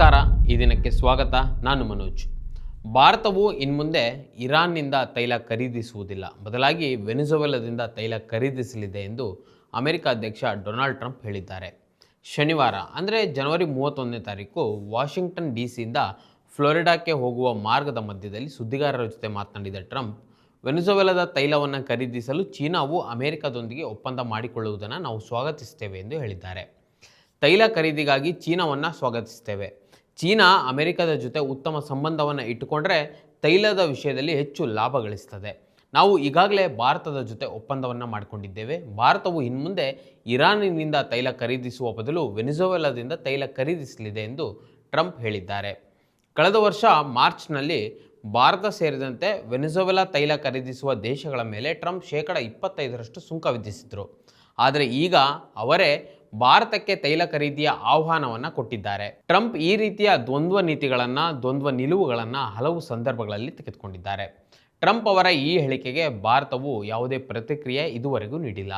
ನಮಸ್ಕಾರ, ಈ ದಿನಕ್ಕೆ ಸ್ವಾಗತ. ನಾನು ಮನೋಜ್. ಭಾರತವು ಇನ್ಮುಂದೆ ಇರಾನ್ನಿಂದ ತೈಲ ಖರೀದಿಸುವುದಿಲ್ಲ. ಬದಲಾಗಿ ವೆನಿಜುವೆಲಾದಿಂದ ತೈಲ ಖರೀದಿಸಲಿದೆ ಎಂದು ಅಮೆರಿಕ ಅಧ್ಯಕ್ಷ ಡೊನಾಲ್ಡ್ ಟ್ರಂಪ್ ಹೇಳಿದ್ದಾರೆ. ಶನಿವಾರ, ಅಂದರೆ ಜನವರಿ ಮೂವತ್ತೊಂದನೇ ತಾರೀಕು, ವಾಷಿಂಗ್ಟನ್ ಡಿ ಸಿಯಿಂದ ಫ್ಲೋರಿಡಾಕ್ಕೆ ಹೋಗುವ ಮಾರ್ಗದ ಮಧ್ಯದಲ್ಲಿ ಸುದ್ದಿಗಾರರ ಜೊತೆ ಮಾತನಾಡಿದ ಟ್ರಂಪ್, ವೆನಿಜುವೆಲಾದ ತೈಲವನ್ನು ಖರೀದಿಸಲು ಚೀನಾವು ಅಮೆರಿಕದೊಂದಿಗೆ ಒಪ್ಪಂದ ಮಾಡಿಕೊಳ್ಳುವುದನ್ನು ನಾವು ಸ್ವಾಗತಿಸುತ್ತೇವೆ ಎಂದು ಹೇಳಿದ್ದಾರೆ. ತೈಲ ಖರೀದಿಗಾಗಿ ಚೀನಾವನ್ನು ಸ್ವಾಗತಿಸ್ತೇವೆ. ಚೀನಾ ಅಮೆರಿಕದ ಜೊತೆ ಉತ್ತಮ ಸಂಬಂಧವನ್ನು ಇಟ್ಟುಕೊಂಡ್ರೆ ತೈಲದ ವಿಷಯದಲ್ಲಿ ಹೆಚ್ಚು ಲಾಭ ಗಳಿಸ್ತದೆ. ನಾವು ಈಗಾಗಲೇ ಭಾರತದ ಜೊತೆ ಒಪ್ಪಂದವನ್ನು ಮಾಡಿಕೊಂಡಿದ್ದೇವೆ. ಭಾರತವು ಇನ್ಮುಂದೆ ಇರಾನಿನಿಂದ ತೈಲ ಖರೀದಿಸುವ ಬದಲು ವೆನಿಜೋವೆಲಾದಿಂದ ತೈಲ ಖರೀದಿಸಲಿದೆ ಎಂದು ಟ್ರಂಪ್ ಹೇಳಿದ್ದಾರೆ. ಕಳೆದ ವರ್ಷ ಮಾರ್ಚ್ನಲ್ಲಿ ಭಾರತ ಸೇರಿದಂತೆ ವೆನಿಜೋವೆಲಾ ತೈಲ ಖರೀದಿಸುವ ದೇಶಗಳ ಮೇಲೆ ಟ್ರಂಪ್ ಶೇಕಡ ಇಪ್ಪತ್ತೈದರಷ್ಟು ಸುಂಕ ವಿಧಿಸಿದರು. ಆದರೆ ಈಗ ಅವರೇ ಭಾರತಕ್ಕೆ ತೈಲ ಖರೀದಿಯ ಆಹ್ವಾನವನ್ನು ಕೊಟ್ಟಿದ್ದಾರೆ. ಟ್ರಂಪ್ ಈ ರೀತಿಯ ದ್ವಂದ್ವ ನೀತಿಗಳನ್ನು, ದ್ವಂದ್ವ ನಿಲುವುಗಳನ್ನು ಹಲವು ಸಂದರ್ಭಗಳಲ್ಲಿ ತೆಗೆದುಕೊಂಡಿದ್ದಾರೆ. ಟ್ರಂಪ್ ಅವರ ಈ ಹೇಳಿಕೆಗೆ ಭಾರತವು ಯಾವುದೇ ಪ್ರತಿಕ್ರಿಯೆ ಇದುವರೆಗೂ ನೀಡಿಲ್ಲ.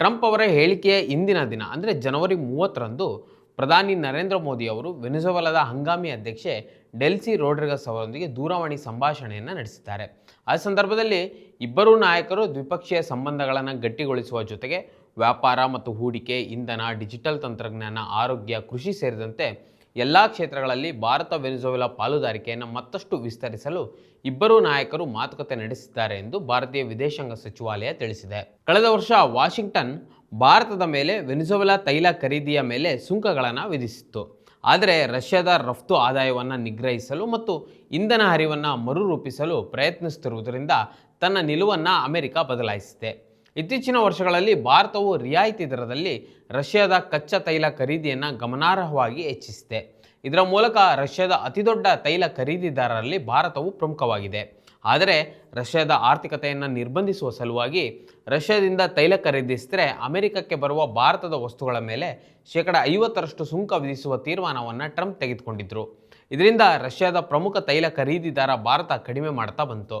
ಟ್ರಂಪ್ ಅವರ ಹೇಳಿಕೆಯ ಇಂದಿನ ದಿನ, ಅಂದರೆ ಜನವರಿ ಮೂವತ್ತರಂದು ಪ್ರಧಾನಿ ನರೇಂದ್ರ ಮೋದಿ ಅವರು ವೆನಿಜುವೆಲಾದ ಹಂಗಾಮಿ ಅಧ್ಯಕ್ಷೆ ಡೆಲ್ಸಿ ರೋಡ್ರಿಗಸ್ ಅವರೊಂದಿಗೆ ದೂರವಾಣಿ ಸಂಭಾಷಣೆಯನ್ನು ನಡೆಸಿದ್ದಾರೆ. ಆ ಸಂದರ್ಭದಲ್ಲಿ ಇಬ್ಬರೂ ನಾಯಕರು ದ್ವಿಪಕ್ಷೀಯ ಸಂಬಂಧಗಳನ್ನು ಗಟ್ಟಿಗೊಳಿಸುವ ಜೊತೆಗೆ ವ್ಯಾಪಾರ ಮತ್ತು ಹೂಡಿಕೆ, ಇಂಧನ, ಡಿಜಿಟಲ್ ತಂತ್ರಜ್ಞಾನ, ಆರೋಗ್ಯ, ಕೃಷಿ ಸೇರಿದಂತೆ ಎಲ್ಲ ಕ್ಷೇತ್ರಗಳಲ್ಲಿ ಭಾರತ ವೆನೆಜುವೆಲಾ ಪಾಲುದಾರಿಕೆಯನ್ನು ಮತ್ತಷ್ಟು ವಿಸ್ತರಿಸಲು ಇಬ್ಬರೂ ನಾಯಕರು ಮಾತುಕತೆ ನಡೆಸಿದ್ದಾರೆ ಎಂದು ಭಾರತೀಯ ವಿದೇಶಾಂಗ ಸಚಿವಾಲಯ ತಿಳಿಸಿದೆ. ಕಳೆದ ವರ್ಷ ವಾಷಿಂಗ್ಟನ್ ಭಾರತದ ಮೇಲೆ ವೆನಿಜುವೆಲಾ ತೈಲ ಖರೀದಿಯ ಮೇಲೆ ಸುಂಕಗಳನ್ನು ವಿಧಿಸಿತ್ತು. ಆದರೆ ರಷ್ಯಾದ ರಫ್ತು ಆದಾಯವನ್ನು ನಿಗ್ರಹಿಸಲು ಮತ್ತು ಇಂಧನ ಹರಿವನ್ನು ಮರುರೂಪಿಸಲು ಪ್ರಯತ್ನಿಸುತ್ತಿರುವುದರಿಂದ ತನ್ನ ನಿಲುವನ್ನು ಅಮೆರಿಕ ಬದಲಾಯಿಸಿದೆ. ಇತ್ತೀಚಿನ ವರ್ಷಗಳಲ್ಲಿ ಭಾರತವು ರಿಯಾಯಿತಿ ದರದಲ್ಲಿ ರಷ್ಯಾದ ಕಚ್ಚಾ ತೈಲ ಖರೀದಿಯನ್ನು ಗಮನಾರ್ಹವಾಗಿ ಹೆಚ್ಚಿಸಿದೆ. ಇದರ ಮೂಲಕ ರಷ್ಯಾದ ಅತಿದೊಡ್ಡ ತೈಲ ಖರೀದಿದಾರರಲ್ಲಿ ಭಾರತವು ಪ್ರಮುಖವಾಗಿದೆ. ಆದರೆ ರಷ್ಯಾದ ಆರ್ಥಿಕತೆಯನ್ನು ನಿರ್ಬಂಧಿಸುವ ಸಲುವಾಗಿ ರಷ್ಯಾದಿಂದ ತೈಲ ಖರೀದಿಸಿದರೆ ಅಮೆರಿಕಕ್ಕೆ ಬರುವ ಭಾರತದ ವಸ್ತುಗಳ ಮೇಲೆ ಶೇಕಡ ಐವತ್ತರಷ್ಟು ಸುಂಕ ವಿಧಿಸುವ ತೀರ್ಮಾನವನ್ನು ಟ್ರಂಪ್ ತೆಗೆದುಕೊಂಡಿದ್ದರು ಇದರಿಂದ ರಷ್ಯಾದ ಪ್ರಮುಖ ತೈಲ ಖರೀದಿದಾರ ಭಾರತ ಕಡಿಮೆ ಮಾಡ್ತಾ ಬಂತು.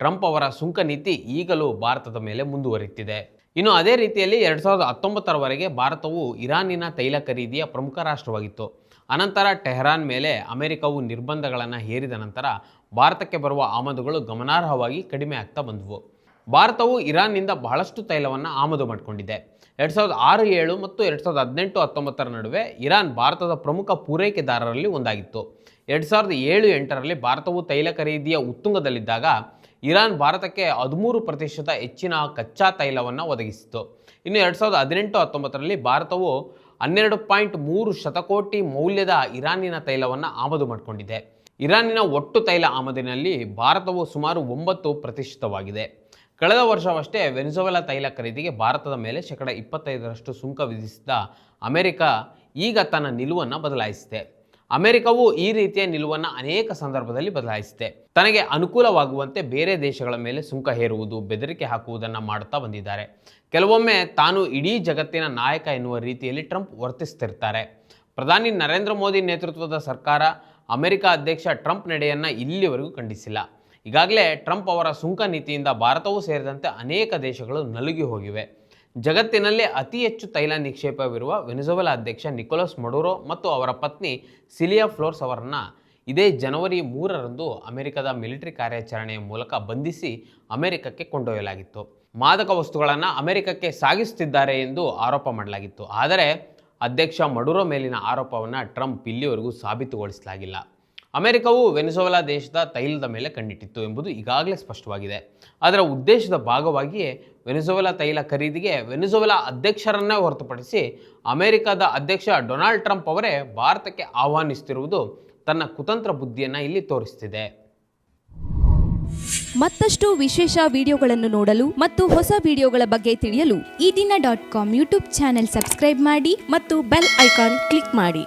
ಟ್ರಂಪ್ ಅವರ ಸುಂಕ ನೀತಿ ಈಗಲೂ ಭಾರತದ ಮೇಲೆ ಮುಂದುವರಿಯುತ್ತಿದೆ ಇನ್ನು ಅದೇ ರೀತಿಯಲ್ಲಿ ಎರಡು ಸಾವಿರದ ಹತ್ತೊಂಬತ್ತರವರೆಗೆ ಭಾರತವು ಇರಾನಿನ ತೈಲ ಖರೀದಿಯ ಪ್ರಮುಖ ರಾಷ್ಟ್ರವಾಗಿತ್ತು. ಅನಂತರ ಟೆಹರಾನ್ ಮೇಲೆ ಅಮೆರಿಕವು ನಿರ್ಬಂಧಗಳನ್ನು ಹೇರಿದ ನಂತರ ಭಾರತಕ್ಕೆ ಬರುವ ಆಮದುಗಳು ಗಮನಾರ್ಹವಾಗಿ ಕಡಿಮೆ ಆಗ್ತಾ ಬಂದವು. ಭಾರತವು ಇರಾನ್ನಿಂದ ಬಹಳಷ್ಟು ತೈಲವನ್ನು ಆಮದು ಮಾಡಿಕೊಂಡಿದೆ. ಎರಡು ಸಾವಿರದ ಆರು, ಏಳು ಮತ್ತು ಎರಡು ಸಾವಿರದ ಹದಿನೆಂಟು, ಹತ್ತೊಂಬತ್ತರ ನಡುವೆ ಇರಾನ್ ಭಾರತದ ಪ್ರಮುಖ ಪೂರೈಕೆದಾರರಲ್ಲಿ ಒಂದಾಗಿತ್ತು. ಎರಡು ಸಾವಿರದ ಏಳು, ಎಂಟರಲ್ಲಿ ಭಾರತವು ತೈಲ ಖರೀದಿಯ ಉತ್ತುಂಗದಲ್ಲಿದ್ದಾಗ ಇರಾನ್ ಭಾರತಕ್ಕೆ ಹದಿಮೂರು ಪ್ರತಿಶತ ಹೆಚ್ಚಿನ ಕಚ್ಚಾ ತೈಲವನ್ನು ಒದಗಿಸಿತು ಇನ್ನು ಎರಡು ಸಾವಿರದ ಹದಿನೆಂಟು, ಹತ್ತೊಂಬತ್ತರಲ್ಲಿ ಭಾರತವು ಹನ್ನೆರಡು ಪಾಯಿಂಟ್ ಮೂರು ಶತಕೋಟಿ ಮೌಲ್ಯದ ಇರಾನಿನ ತೈಲವನ್ನು ಆಮದು ಮಾಡಿಕೊಂಡಿದೆ. ಇರಾನಿನ ಒಟ್ಟು ತೈಲ ಆಮದಿನಲ್ಲಿ ಭಾರತವು ಸುಮಾರು ಒಂಬತ್ತು ಪ್ರತಿಶತವಾಗಿದೆ. ಕಳೆದ ವರ್ಷವಷ್ಟೇ ವೆನಿಜುವೆಲಾ ತೈಲ ಖರೀದಿಗೆ ಭಾರತದ ಮೇಲೆ ಶೇಕಡ ಇಪ್ಪತ್ತೈದರಷ್ಟು ಸುಂಕ ವಿಧಿಸಿದ ಅಮೆರಿಕ ಈಗ ತನ್ನ ನಿಲುವನ್ನು ಬದಲಾಯಿಸಿದೆ. ಅಮೆರಿಕವು ಈ ರೀತಿಯ ನಿಲುವನ್ನು ಅನೇಕ ಸಂದರ್ಭದಲ್ಲಿ ಬದಲಾಯಿಸಿದೆ. ತನಗೆ ಅನುಕೂಲವಾಗುವಂತೆ ಬೇರೆ ದೇಶಗಳ ಮೇಲೆ ಸುಂಕ ಹೇರುವುದು, ಬೆದರಿಕೆ ಹಾಕುವುದನ್ನು ಮಾಡುತ್ತಾ ಬಂದಿದ್ದಾರೆ. ಕೆಲವೊಮ್ಮೆ ತಾನು ಇಡೀ ಜಗತ್ತಿನ ನಾಯಕ ಎನ್ನುವ ರೀತಿಯಲ್ಲಿ ಟ್ರಂಪ್ ವರ್ತಿಸ್ತಿರ್ತಾರೆ. ಪ್ರಧಾನಿ ನರೇಂದ್ರ ಮೋದಿ ನೇತೃತ್ವದ ಸರ್ಕಾರ ಅಮೆರಿಕ ಅಧ್ಯಕ್ಷ ಟ್ರಂಪ್ ನಡೆಯನ್ನು ಇಲ್ಲಿವರೆಗೂ ಖಂಡಿಸಿಲ್ಲ. ಈಗಾಗಲೇ ಟ್ರಂಪ್ ಅವರ ಸುಂಕ ನೀತಿಯಿಂದ ಭಾರತವೂ ಸೇರಿದಂತೆ ಅನೇಕ ದೇಶಗಳು ನಲುಗಿ ಹೋಗಿವೆ. ಜಗತ್ತಿನಲ್ಲೇ ಅತಿ ಹೆಚ್ಚು ತೈಲ ನಿಕ್ಷೇಪವಿರುವ ವೆನಿಜುವೆಲಾ ಅಧ್ಯಕ್ಷ ನಿಕೋಲಸ್ ಮಡೂರೋ ಮತ್ತು ಅವರ ಪತ್ನಿ ಸಿಲಿಯಾ ಫ್ಲೋರ್ಸ್ ಅವರನ್ನು ಇದೇ ಜನವರಿ ಮೂರರಂದು ಅಮೆರಿಕದ ಮಿಲಿಟರಿ ಕಾರ್ಯಾಚರಣೆಯ ಮೂಲಕ ಬಂಧಿಸಿ ಅಮೆರಿಕಕ್ಕೆ ಕೊಂಡೊಯ್ಯಲಾಗಿತ್ತು. ಮಾದಕ ವಸ್ತುಗಳನ್ನು ಅಮೆರಿಕಕ್ಕೆ ಸಾಗಿಸುತ್ತಿದ್ದಾರೆ ಎಂದು ಆರೋಪ ಮಾಡಲಾಗಿತ್ತು. ಆದರೆ ಅಧ್ಯಕ್ಷ ಮಡುರೋ ಮೇಲಿನ ಆರೋಪವನ್ನು ಟ್ರಂಪ್ ಇಲ್ಲಿವರೆಗೂ ಸಾಬೀತುಗೊಳಿಸಲಾಗಿಲ್ಲ. ಅಮೆರಿಕವು ವೆನಿಜುವೆಲಾ ದೇಶದ ತೈಲದ ಮೇಲೆ ಕಣ್ಣಿಟ್ಟಿತ್ತು ಎಂಬುದು ಈಗಾಗಲೇ ಸ್ಪಷ್ಟವಾಗಿದೆ. ಅದರ ಉದ್ದೇಶದ ಭಾಗವಾಗಿಯೇ ವೆನಿಜುವೆಲಾ ತೈಲ ಖರೀದಿಗೆ ವೆನಿಜುವೆಲಾ ಅಧ್ಯಕ್ಷರನ್ನೇ ಹೊರತುಪಡಿಸಿ ಅಮೆರಿಕದ ಅಧ್ಯಕ್ಷ ಡೊನಾಲ್ಡ್ ಟ್ರಂಪ್ ಅವರೇ ಭಾರತಕ್ಕೆ ಆಹ್ವಾನಿಸುತ್ತಿರುವುದು ತನ್ನ ಕುತಂತ್ರ ಬುದ್ಧಿಯನ್ನು ಇಲ್ಲಿ ತೋರಿಸ್ತಿದೆ. ಮತ್ತಷ್ಟು ವಿಶೇಷ ವಿಡಿಯೋಗಳನ್ನು ನೋಡಲು ಮತ್ತು ಹೊಸ ವಿಡಿಯೋಗಳ ಬಗ್ಗೆ ತಿಳಿಯಲು Ee Dina dot com YouTube channel subscribe ಮಾಡಿ ಮತ್ತು ಬೆಲ್ ಐಕಾನ್ ಕ್ಲಿಕ್ ಮಾಡಿ.